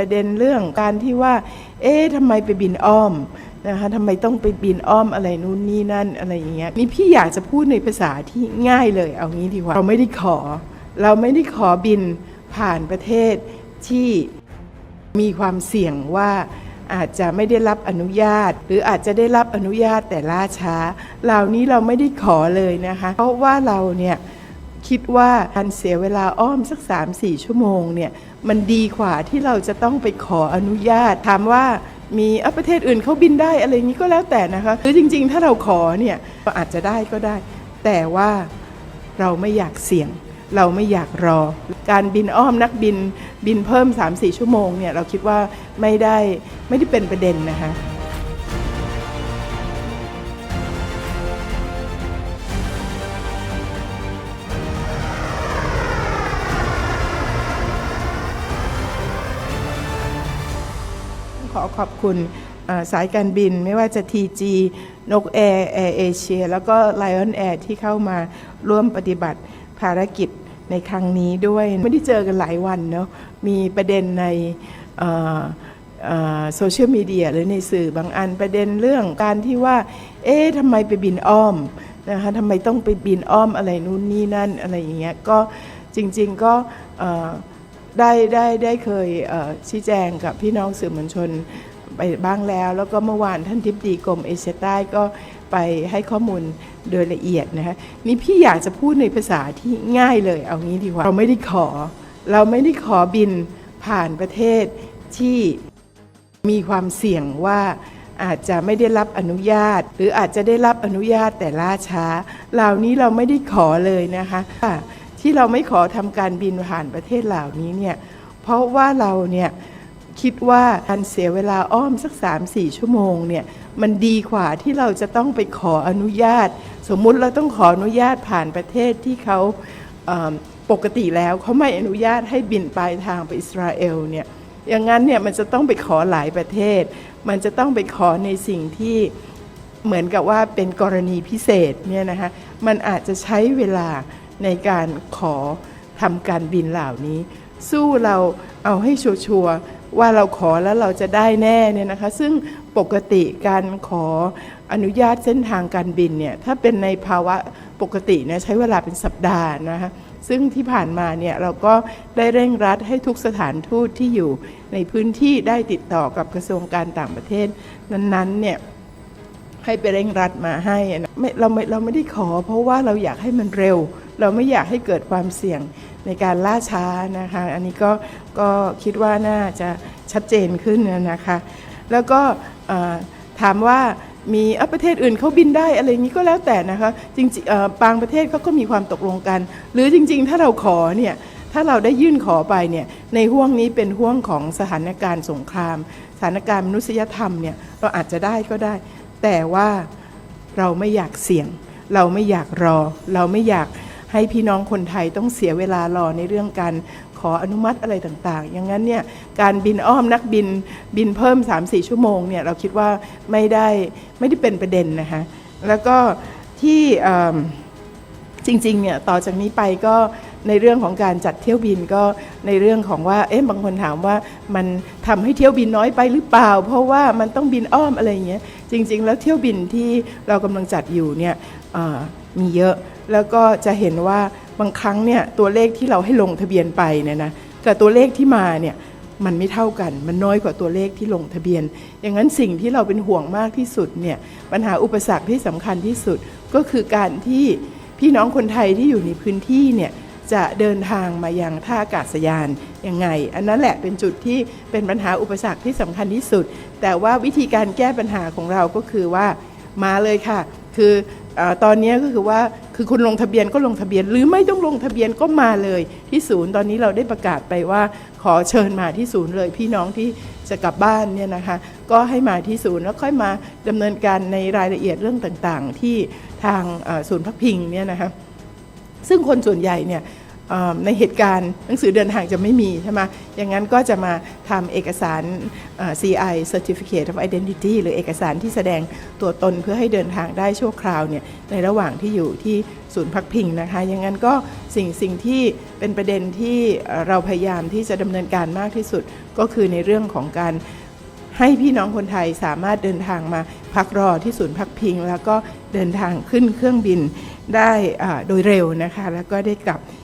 ประเด็นเรื่องการที่ว่า เอ๊ะทำไมไปบินอ้อมนะคะทำไมต้องไปบินอ้อมอะไรนู่นนี่นั่นอะไรอย่างเงี้ยนี่พี่อยากจะพูดในภาษาที่ง่ายเลย เอางี้ดีกว่า เราไม่ได้ขอ เราไม่ได้ขอบินผ่านประเทศที่มีความเสี่ยงว่าอาจจะไม่ได้รับอนุญาต หรืออาจจะได้รับอนุญาตแต่ล่าช้า เหล่านี้เราไม่ได้ขอเลยนะคะ เพราะว่าเราเนี่ยคิดว่าการเสียเวลาอ้อมสัก 3-4 ชั่วโมงเนี่ย มันดีกว่าที่เราจะต้องไปขออนุญาต ถามว่ามีประเทศอื่นเขาบินได้อะไรอย่างนี้ก็แล้วแต่นะคะหรือจริง ๆ ถ้าเราขอเนี่ยก็อาจจะได้ก็ได้ แต่ว่าเราไม่อยากเสี่ยง เราไม่อยากรอ การบินอ้อมนักบินบินเพิ่ม 3-4 ชั่วโมงเนี่ยเราคิดว่าไม่ได้ไม่ได้เป็นประเด็นนะคะ ขอขอบคุณสายการบินไม่ว่าจะ TG นกแอร์แอร์เอเชียแล้วก็ Lion Air ที่เข้ามาร่วมปฏิบัติภารกิจในครั้งนี้ด้วยไม่ได้เจอกันหลายวันเนาะมีประเด็นในโซเชียลมีเดียหรือในสื่อบางอันประเด็นเรื่องการที่ว่า เอ๊ะทำไมไปบินอ้อมนะคะทำไมต้องไปบินอ้อมอะไรนู่นนี่นั่นอะไรอย่างเงี้ยก็จริง ๆ ก็ ได้ได้ได้เคยเชี้แจงกับพี่น้องสื่อมวลชนไปบ้างแล้ว แล้วก็เมื่อวานท่านทิบดีกรมเอเชียใต้ก็ไปให้ข้อมูลโดยละเอียดนะคะนี่พี่อยากจะพูดในภาษาที่ง่ายเลย เอางี้ดีกว่า เราไม่ได้ขอ เราไม่ได้ขอบินผ่านประเทศที่มีความเสี่ยงว่าอาจจะไม่ได้รับอนุญาต หรืออาจจะได้รับอนุญาตแต่ล่าช้าเหล่านี้เราไม่ได้ขอเลยนะคะ ที่เราไม่ขอทำการบินผ่านประเทศเหล่านี้เนี่ยเพราะว่าเราเนี่ยคิดว่าการเสียเวลาอ้อมสัก 3-4 ชั่วโมงเนี่ยมันดีกว่าที่เราจะต้องไปขออนุญาต สมมุติเราต้องขออนุญาตผ่านประเทศที่เขาเปกติแล้วเขาไม่อนุญาตให้บินปลายทางไปอิสราเอลเนี่ยอย่างนั้นเนี่ยมันจะต้องไปขอหลายประเทศ มันจะต้องไปขอในสิ่งที่เหมือนกับว่าเป็นกรณีพิเศษเนี่ยนะคะมันอาจจะใช้เวลา ในการขอทำการบินเหล่านี้ สู้เราเอาให้ชัวร์ว่าเราขอแล้วเราจะได้แน่เนี่ยนะคะ ซึ่งปกติการขออนุญาตเส้นทางการบินเนี่ยถ้าเป็นในภาวะปกติเนี่ยใช้เวลาเป็นสัปดาห์นะคะซึ่งที่ผ่านมาเนี่ยเราก็ได้เร่งรัดให้ทุกสถานทูตที่อยู่ในพื้นที่ได้ติดต่อกับกระทรวงการต่างประเทศ นั้นๆเนี่ยให้ไปเร่งรัดมาให้นะไม่เราไม่เราไม่ได้ขอเพราะว่าเราอยากให้มันเร็ว เราไม่อยากให้เกิดความเสี่ยงในการล่าช้านะคะ อันนี้ก็ก็คิดว่าน่าจะชัดเจนขึ้นนะคะ แล้วก็ถามว่ามีประเทศอื่นเขาบินได้อะไรนี้ก็แล้วแต่นะคะจริงๆบางประเทศเขาก็มีความตกลงกัน หรือจริง ๆ ถ้าเราขอเนี่ยถ้าเราได้ยื่นขอไปเนี่ยในห่วงนี้เป็นห่วงของสถานการณ์สงคราม สถานการณ์มนุษยธรรมเนี่ยเราอาจจะได้ก็ได้ แต่ว่าเราไม่อยากเสี่ยง เราไม่อยากรอ เราไม่อยาก ให้พี่น้องคนไทยต้องเสียเวลารอในเรื่องการขออนุมัติอะไรต่างๆ อย่างนั้นเนี่ยการบินอ้อมนักบินบินเพิ่ม 3-4 ชั่วโมงเนี่ยเราคิดว่าไม่ได้ไม่ได้เป็นประเด็นนะคะแล้วก็ที่จริงๆเนี่ยต่อจากนี้ไปก็ในเรื่องของการจัดเที่ยวบินก็ในเรื่องของว่าเอ๊ะบางคนถามว่ามันทำให้เที่ยวบินน้อยไปหรือเปล่า เพราะว่ามันต้องบินอ้อมอะไรอย่างเงี้ยจริง ๆ แล้วเที่ยวบินที่เรากำลังจัดอยู่เนี่ย มีเยอะ แล้วก็จะเห็นว่าบางครั้งเนี่ยตัวเลขที่เราให้ลงทะเบียนไปเนี่ยนะกับตัวเลขที่มาเนี่ยมันไม่เท่ากัน มันน้อยกว่าตัวเลขที่ลงทะเบียน อย่างนั้นสิ่งที่เราเป็นห่วงมากที่สุดเนี่ยปัญหาอุปสรรคที่สำคัญที่สุดก็คือการที่พี่น้องคนไทยที่อยู่ในพื้นที่เนี่ยจะเดินทางมายังท่าอากาศยานยังไง อันนั้นแหละเป็นจุดที่เป็นปัญหาอุปสรรคที่สำคัญที่สุด แต่ว่าวิธีการแก้ปัญหาของเราก็คือว่ามาเลยค่ะ คือเออ ตอนนี้ก็คือว่าคือคุณลงทะเบียนก็ลงทะเบียน หรือไม่ต้องลงทะเบียนก็มาเลยที่ศูนย์ตอนนี้เราได้ประกาศไปว่าขอเชิญมาที่ศูนย์เลยพี่น้องที่จะกลับบ้านเนี่ยนะคะ ก็ให้มาที่ศูนย์แล้วค่อยมาดำเนินการในรายละเอียดเรื่องต่างๆ ที่ทางศูนย์พักพิงเนี่ยนะคะซึ่งคนส่วนใหญ่เนี่ย ในเหตุการณ์หนังสือเดินทางจะไม่มีใช่ไหมอย่างนั้นก็จะมาทำเอกสาร CI Certificate of Identity หรือเอกสารที่แสดงตัวตนเพื่อให้เดินทางได้ชั่วคราวเนี่ยในระหว่างที่อยู่ที่ศูนย์พักพิงนะคะ อย่างนั้นก็สิ่งสิ่งที่เป็นประเด็นที่เราพยายามที่จะดำเนินการมากที่สุดก็คือในเรื่องของการให้พี่น้องคนไทยสามารถเดินทางมาพักรอที่ศูนย์พักพิง แล้วก็เดินทางขึ้นเครื่องบินได้โดยเร็วนะคะ แล้วก็ได้กลับ